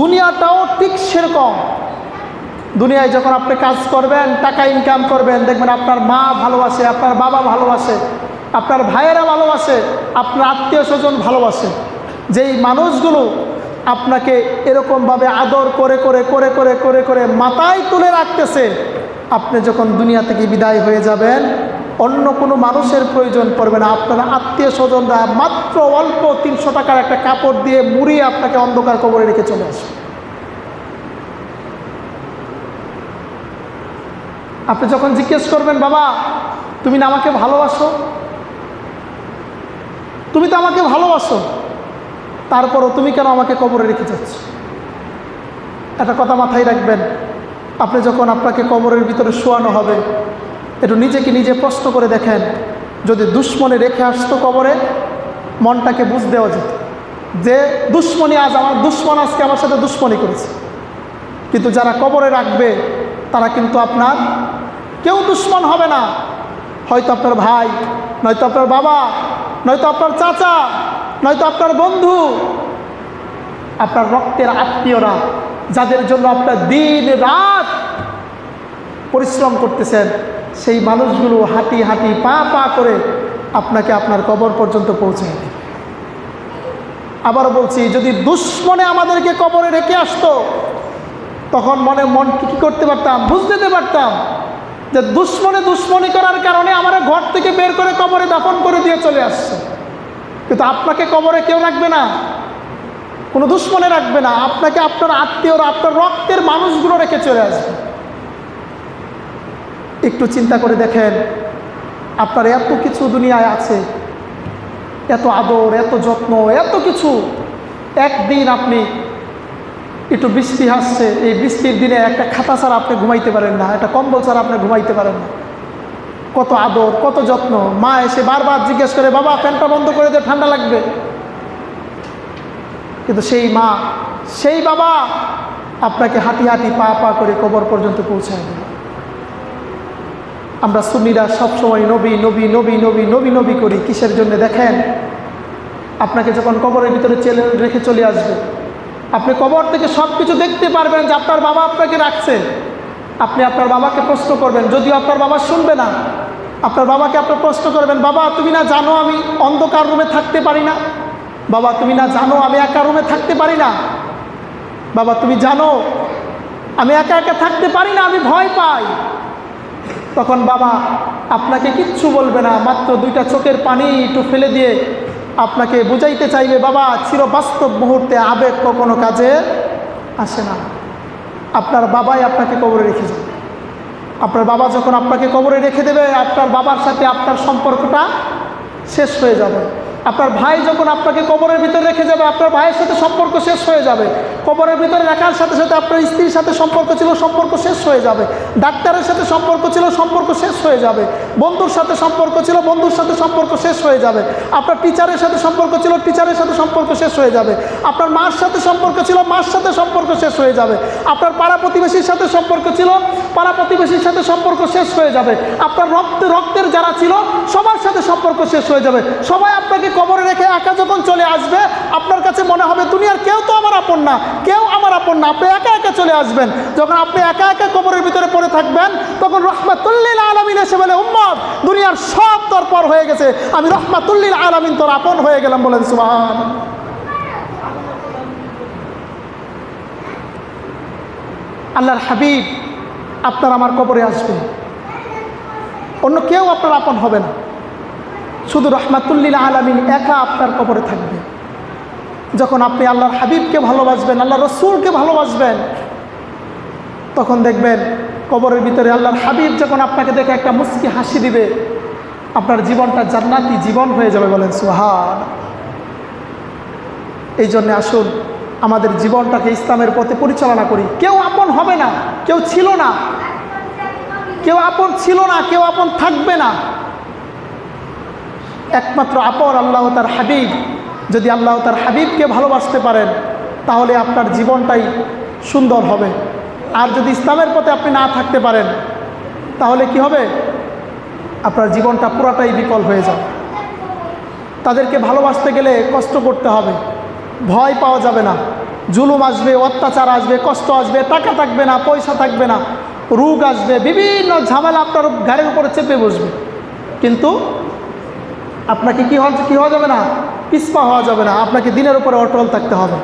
দুনিয়াটাও ঠিক সেরকম। দুনিয়ায় যখন আপনি কাজ করবেন, টাকা ইনকাম করবেন, দেখবেন আপনার মা ভালোবাসে, আপনার বাবা ভালোবাসে, আপনার ভাইয়েরা ভালোবাসে, আপনার আত্মীয় স্বজন ভালোবাসে। যেই মানুষগুলো আপনাকে এরকমভাবে আদর করে করে করে করে করে করে মাথায় তুলে রাখতেছে, আপনি যখন দুনিয়া থেকে বিদায় হয়ে যাবেন অন্য কোনো মানুষের প্রয়োজন পড়বে না। আপনার আত্মীয় স্বজনরা মাত্র অল্প তিনশো টাকার একটা কাপড় দিয়ে মুড়িয়ে আপনাকে অন্ধকার কবরে রেখে চলে আসবে। আপনি যখন জিজ্ঞেস করবেন, বাবা, তুমি না আমাকে ভালোবাসো? তুমি তো আমাকে ভালোবাসো। তারপরও তুমি কেন আমাকে কবরে রেখে যাচ্ছ? একটা কথা মাথায় রাখবেন। আপনি যখন আপনাকে কবরের ভিতরে শোয়ানো হবে একটু নিজেকে নিজে প্রশ্ন করে দেখেন। যদি দুশ্মনে রেখে আসতো কবরে, মনটাকে বুঝ দেওয়া যেত যে দুশ্মনী আজ আমার, দুশ্মন আজকে আমার সাথে দুশ্মনী করেছে। কিন্তু যারা কবরে রাখবে, তারা কিন্তু আপনার কেউ দুশ্মন হবে না। হয়তো আপনার ভাই, নয়তো আপনার বাবা, নয়তো আপনার চাচা, নয়তো আপনার বন্ধু। আপনার রক্তের আত্মীয়রা যাদের জন্য আপনার দিন রাত পরিশ্রম করতেছেন সেই মানুষগুলো হাঁটি হাঁটি পা পা করে আপনাকে আপনার কবর পর্যন্ত পৌঁছে দেবে। আবার বলছি, যদি দুশ্মনে আমাদেরকে কবরে রেখে আসতো, তখন মনে মন কি করতে পারতাম? বুঝতে পারতাম যে দুশ্মনে দুশ্মনী করার কারণে আমরা ঘর থেকে বের করে কবরে দাফন করে দিয়ে চলে আসছে। কিন্তু আপনাকে কবরে কেউ রাখবে না, কোনো দুশ্মনে রাখবে না। আপনাকে আপনার আত্মীয়রা, আপনার রক্তের মানুষগুলো রেখে চলে আসবে। একটু চিন্তা করে দেখেন, আপনার এত কিছু দুনিয়ায় আছে, এত আদর, এত যত্ন, এত কিছু। একদিন আপনি একটু বৃষ্টি আসছে, এই বৃষ্টির দিনে একটা খাতা ছাড়া আপনি ঘুমাইতে পারেন না, একটা কম্বল ছাড়া আপনি ঘুমাইতে পারেন না। কত আদর, কত যত্ন। মা এসে বারবার জিজ্ঞেস করে, বাবা, ফ্যানটা বন্ধ করে দে, ঠান্ডা লাগবে। কিন্তু সেই মা, সেই বাবা আপনাকে হাঁটি হাঁটি পা পা করে কবর পর্যন্ত পৌঁছায় আমরা সুন্নিরা সবসময় নবী নবী নবী নবী নবী নবী করি। কিসের জন্য? দেখেন, আপনাকে যখন কবরের ভিতরে চেলে, রেখে চলে আসবে, আপনি কবর থেকে সব কিছু দেখতে পারবেন যে আপনার বাবা আপনাকে রাখছে। আপনি আপনার বাবাকে প্রশ্ন করবেন, যদিও আপনার বাবা শুনবে না। আপনার বাবাকে আপনার প্রশ্ন করবেন, বাবা, তুমি না জানো আমি অন্ধকার রুমে থাকতে পারি না? বাবা, তুমি না জানো আমি একা রুমে থাকতে পারি না? বাবা, তুমি জানো আমি একা একা থাকতে পারি না, আমি ভয় পাই। তখন বাবা আপনাকে কিচ্ছু বলবে না, মাত্র দুইটা চোখের পানি একটু ফেলে দিয়ে আপনাকে বুঝাইতে চাইবে, বাবা চির বাস্তব মুহূর্তে আবেগ কখনো কাজে আসে না। আপনার বাবাই আপনাকে কবরে রেখে যাবে। আপনার বাবা যখন আপনাকে কবরে রেখে দেবে, আপনার বাবার সাথে আপনার সম্পর্কটা শেষ হয়ে যাবে। আপনার ভাই যখন আপনাকে কবরের ভিতরে রেখে যাবে আপনার ভাইয়ের সাথে সম্পর্ক শেষ হয়ে যাবে কবরের ভিতরে রাখার সাথে সাথে আপনার স্ত্রীর সাথে সম্পর্ক ছিল সম্পর্ক শেষ হয়ে যাবে ডাক্তারের সাথে সম্পর্ক ছিল সম্পর্ক শেষ হয়ে যাবে বন্ধুর সাথে সম্পর্ক ছিল বন্ধুর সাথে সম্পর্ক শেষ হয়ে যাবে আপনার টিচারের সাথে সম্পর্ক ছিল টিচারের সাথে সম্পর্ক শেষ হয়ে যাবে আপনার মার সাথে সম্পর্ক ছিল মার সাথে সম্পর্ক শেষ হয়ে যাবে আপনার পাড়া প্রতিবেশীর সাথে সম্পর্ক ছিল পাড়া প্রতিবেশীর সাথে সম্পর্ক শেষ হয়ে যাবে আপনার রক্ত রক্তের যারা ছিল সবার সাথে সম্পর্ক শেষ হয়ে যাবে সবাই আপনাকে কবরে রেখে একা যখন চলে আসবে, আপনার কাছে মনে হবে, দুনিয়ার কেউ তো আমার আপন না, কেউ আমার আপন না। আপনি একা একা চলে আসবেন। যখন আপনি একা একা কবরের ভিতরে পড়ে থাকবেন, তখন রহমাতুল্লিল আলমিন এসে বলে, উম্মত, দুনিয়ার সব তোর পর হয়ে গেছে। আমি রহমাতুল্লিল আলমিন তোর আপন হয়ে গেলাম। বলেন সুহান আল্লাহর হাবিব আপনার আমার কবরে আসবে। অন্য কেউ আপনার আপন হবে না। শুধু রহমাতুল্লিল আলমিন একা আপনার কবরে থাকবে। যখন আপনি আল্লাহর হাবিবকে ভালোবাসবেন আল্লাহ রসুলকে ভালোবাসবেন, তখন দেখবেন কবরের ভিতরে আল্লাহর হাবিব যখন আপনাকে দেখে একটা মুস্কি হাসি দিবে, আপনার জীবনটা জান্নাতি জীবন হয়ে যাবে বলেন সুহান এই জন্যে আসুন, আমাদের জীবনটাকে ইসলামের পথে পরিচালনা করি। কেউ আপন হবে না, কেউ ছিল না, কেউ আপন ছিল না, কেউ আপন থাকবে না। একমাত্র আপন আল্লাহ তার হাবিব। যদি আল্লাহ তার হাবিবকে ভালোবাসতে পারেন, তাহলে আপনার জীবনটাই সুন্দর হবে। আর যদি ইসলামের পথে আপনি না থাকতে পারেন, তাহলে কি হবে? আপনার জীবনটা পুরাটাই বিকল হয়ে যাবে। তাদেরকে ভালোবাসতে গেলে কষ্ট করতে হবে। ভয় পাওয়া যাবে না। জুলুম আসবে, অত্যাচার আসবে, কষ্ট আসবে, টাকা থাকবে না, পয়সা থাকবে না, রোগ আসবে, বিভিন্ন ঝামেলা আপনার ঘাড়ের উপরে চেপে বসবে। কিন্তু আপনাকে কি হওয়া হওয়া যাবে না? পিসপা হওয়া যাবে না। আপনাকে দিনের উপরে অটল থাকতে হবে।